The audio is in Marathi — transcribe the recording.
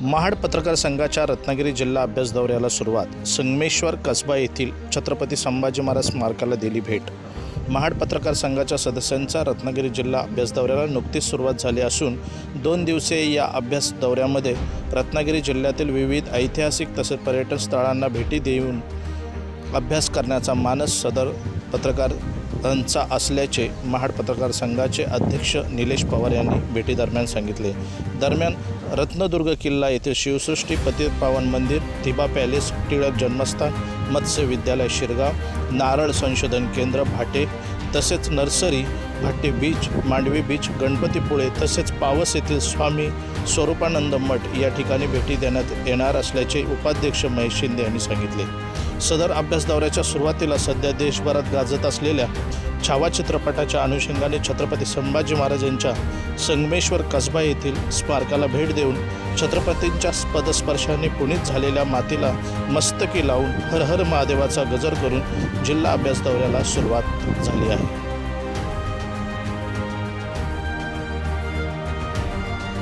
महाड पत्रकार संघाच्या रत्नागिरी जिल्हा अभ्यास दौऱ्याला सुरुवात. संगमेश्वर कसबा येथील छत्रपती संभाजी महाराज स्मारकाला दिली भेट. महाड पत्रकार संघाच्या सदस्यांचा रत्नागिरी जिल्हा अभ्यास दौऱ्याला नुकतीच सुरुवात झाली असून दोन दिवसीय या अभ्यास दौऱ्यामध्ये रत्नागिरी जिल्ह्यातील विविध ऐतिहासिक तसेच पर्यटन स्थळांना भेटी देऊन अभ्यास करण्याचा मानस सदर पत्रकार पत्रकारांचा असल्याचे महाड पत्रकार संघाचे अध्यक्ष निलेश पवार यांनी भेटीदरम्यान सांगितले. दरम्यान रत्नदुर्ग किल्ला येथे शिवसृष्टी पतितपावन मंदिर थिबा पॅलेस टिळक जन्मस्थान मत्स्य विद्यालय शिरगाव नारळ संशोधन केंद्र भाटे तसेच nursery Bhate beach Mandavi beach Ganpatipule तसेच पावस येथील स्वामी स्वरूपानंद मठ या ठिकाणी भेटी देण्यात येणार असल्याचे उपाध्यक्ष महेश शिंदे यांनी सांगितले. सदर अभ्यास दौऱ्याच्या सुरुवातीला सध्या देशभरात गाजत असलेल्या छावा चित्रपटाच्या अनुषंगाने छत्रपती संभाजी महाराज यांच्या संगमेश्वर कसबा येथील स्मारकाला भेट देऊन छत्रपतींच्या पदस्पर्शाने पुणित झालेल्या मातीला मस्तकी लावून हर हर महादेवाचा गजर करून जिल्हा अभ्यास दौऱ्याला सुरुवात झाली आहे.